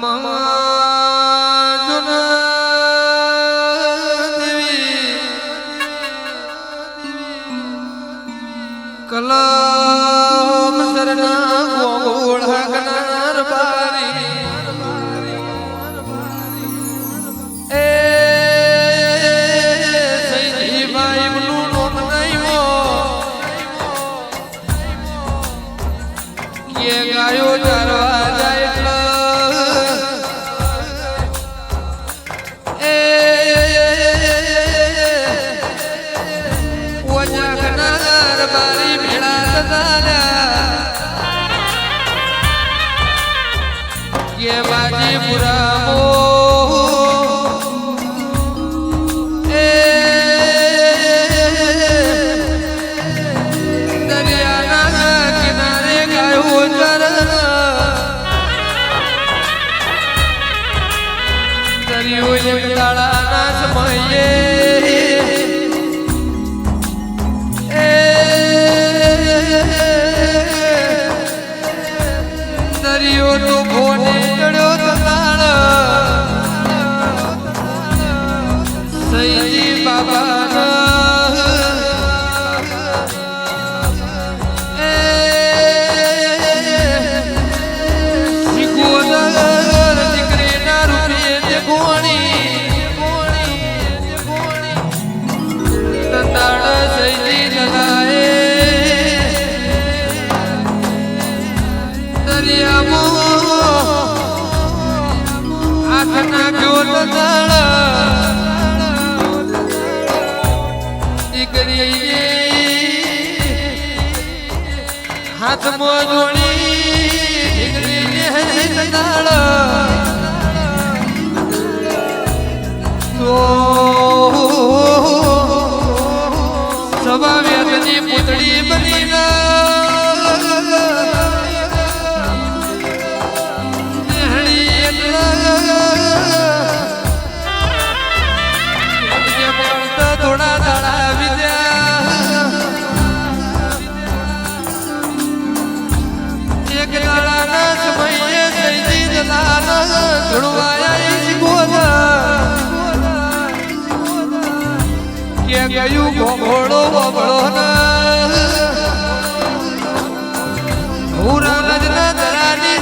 કલમ કે દીકરીએ હાથ જોડી દીકરીને હરી તંદાડ તો સવા વ્યાજની પૂતળી બનીને નેહળી ઘોઘોડો બબડો હુરા નજના દરાની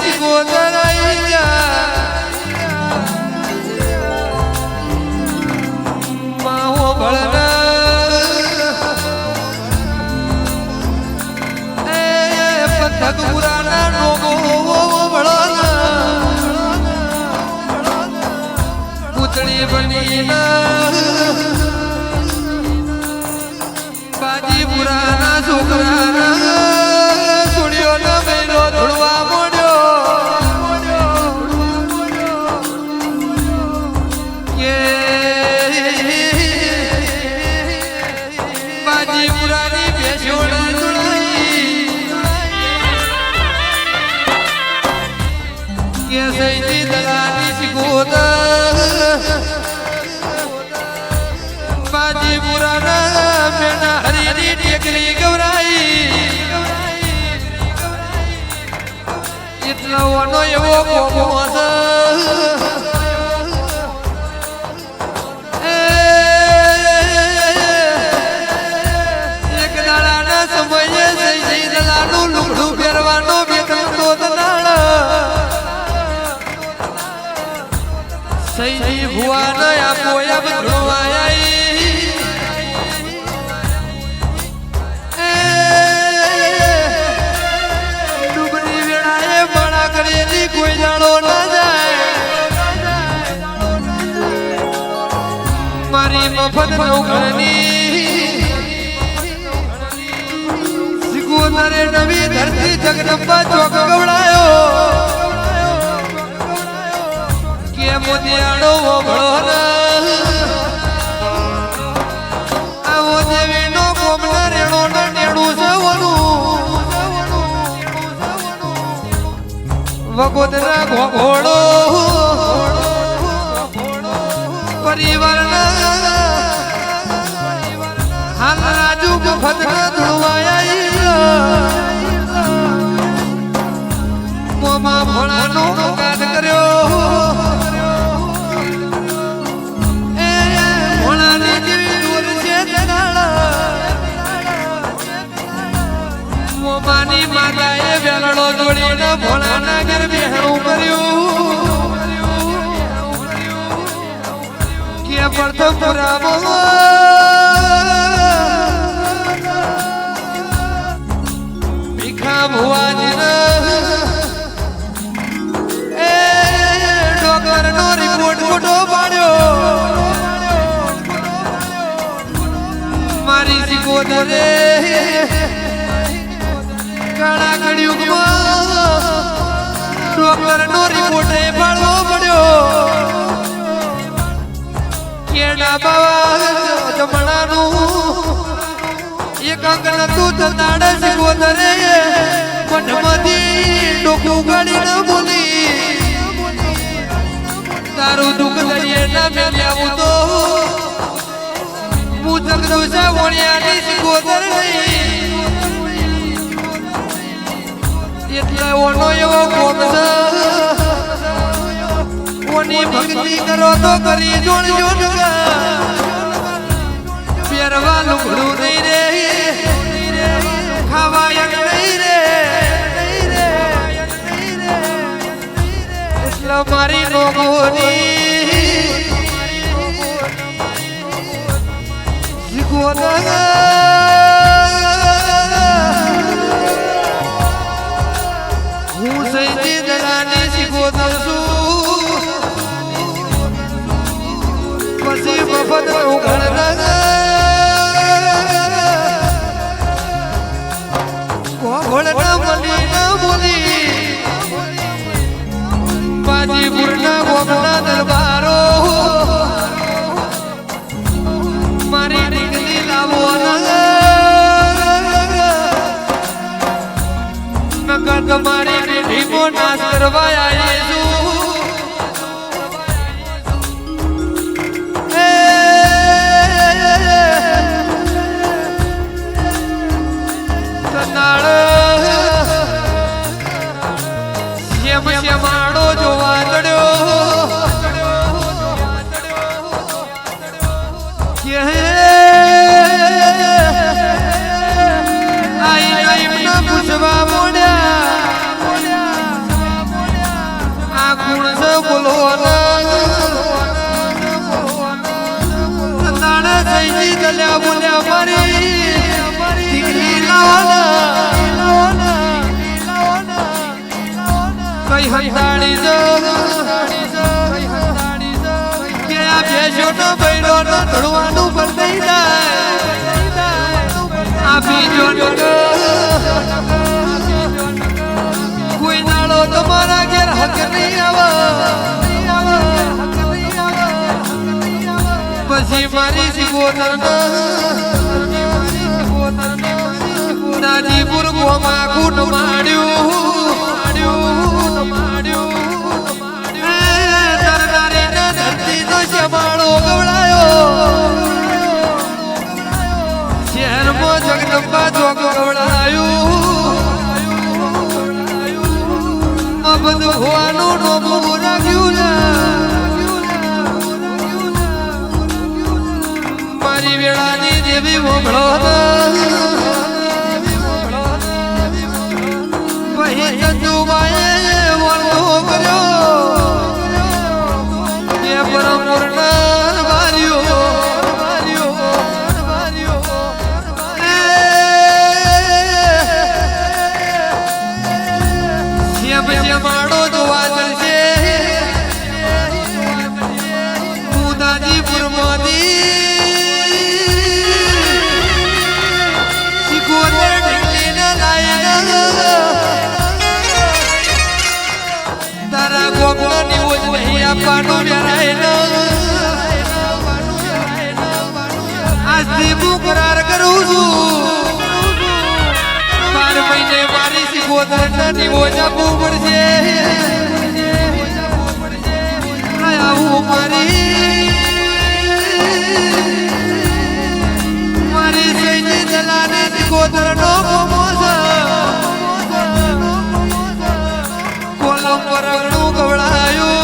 એ પુરાના નોગો પૂતળી બાજી ટેકલી ગવરાઈ. એટલો વાનો એવો કોમો એક દાડાના સમયે જઈ જઈ દલાનું પહેરવાનો બેતન દલાળ સૈજી ભુવાને મફત નોકરની સિકુતરે નવી ધરતી જગદંબા ચોક ગવડાયો. કે મોતિયાળો ઓભળો આવો દેવીનો કોમના રેણો ના નેડું છે વગોદરા ઘોડો પરિવારના કે પ્રથમ પુરામાં ભીખા ભુવાજીને એ ડોગરનો રિપોર્ટ ખોટો પાડ્યો. મારી સિકોદરે કાળા કળિયુગમાં ડોક્ટરનો રિપોર્ટ એ પડ્યો. કેડા બાવા જમણાનું. એક અંક નતું થતાડે સિકોદરે મઠમાંથી ડોકું કાઢીને બોલી. તારું દુઃખ લઈએ ના મેલ્યા તો. હું જગદોષા વણ્યાની શીખવો નહીં એટલે ઓનો એવો કોમ છે. ઓની ભક્તિ કરો તો કરી જોણ જોડ પહેરવા લુગડું નહીં રે. ખાવા નહીં રે. એટલે મારી નોગોની હું બોલી બાજીપુરના ગોમના દરબારો. મારી દીકરી લાવો નકર તમારી પેઢીમો નાશ કરવા પૂછવા મોડ્યા. આ ગુણ છે બોલો તાણા જઈ ગલ્યા બોલ્યા મારી. દીકરી લાવાના જો આ ભેંસો નો બૈરો નો ધડવાનું બંધ નહીં થાય. આ કોઈ નાળો તમારા ઘેર હક નહીં આવે પછી મારી સિગોતર નાજીપુર ગોમાં કુટ માડ્યું તરનારીને ધરતીનો શેમાળો ગવડાયો શહેરમાં જગદંબા ચોક ગવડાયું. મફત હોવાનું નોમું રાખ્યું મારી વેળાની દેવી મોકળો પછી આજથી મુકરાર કરું છું. બાર મહિને મારી નિવોજ આપવું પડશે. આવું મારી મારી સૈની દલાને શીખોતર નો મોમો છે. કોલમ પરગણું ગવડાયું.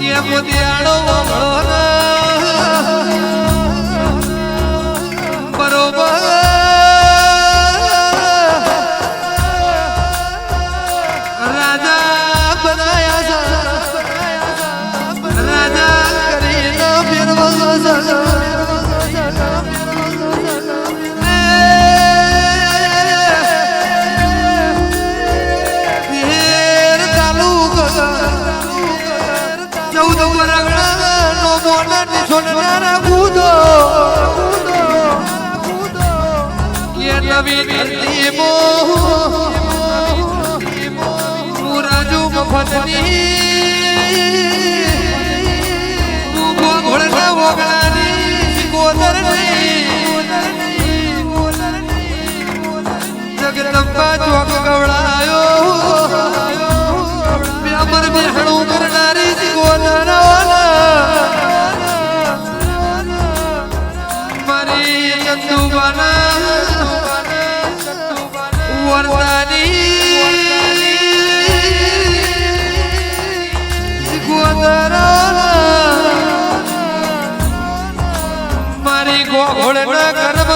એ બુધિયાળો બરોબર. છોડનારા ભૂતો નવી નદી મો રાજુ મફતની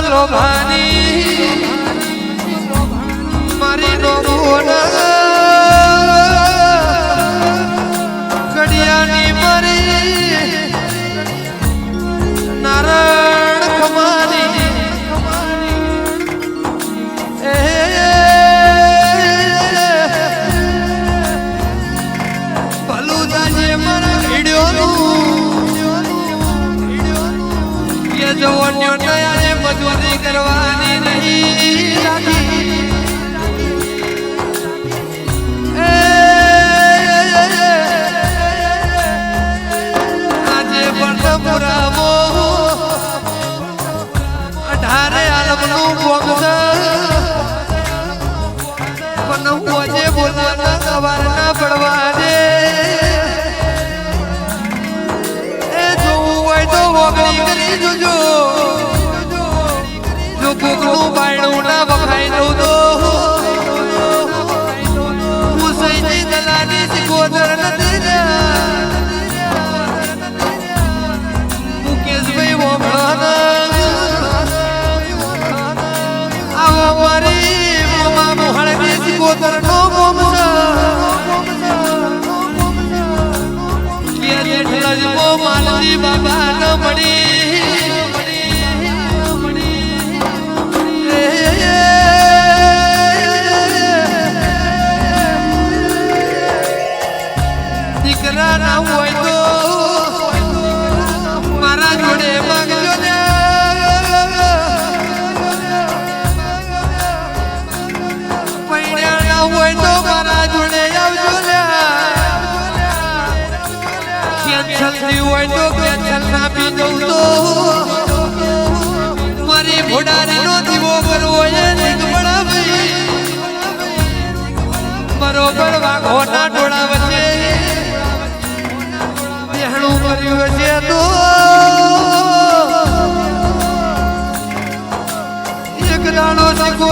લોભાની મારી લોભોના આપણું બાયણું ના વખાયનું. કર્યો પણ વાઘોના ટોળા વચ્ચે દેહણું કર્યું છે તો. એક દાણો શીખો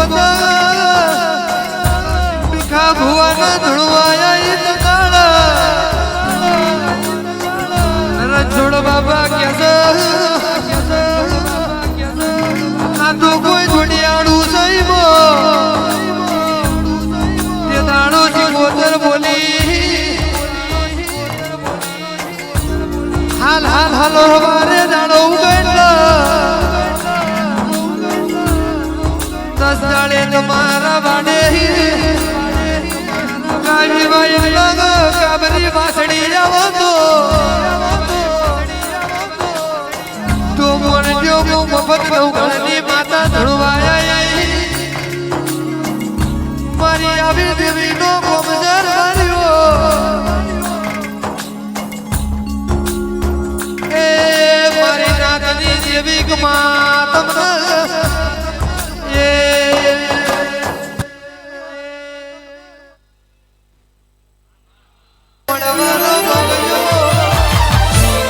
ભુવાના ધણું હવારે દાડો ઉગેલા દસ દાડે તમારા વાડે કાજી ભાઈ લગો કાબરી વાસડી જાવો તો. તો મને જો મફત નવ ગણની જેવી માં તમને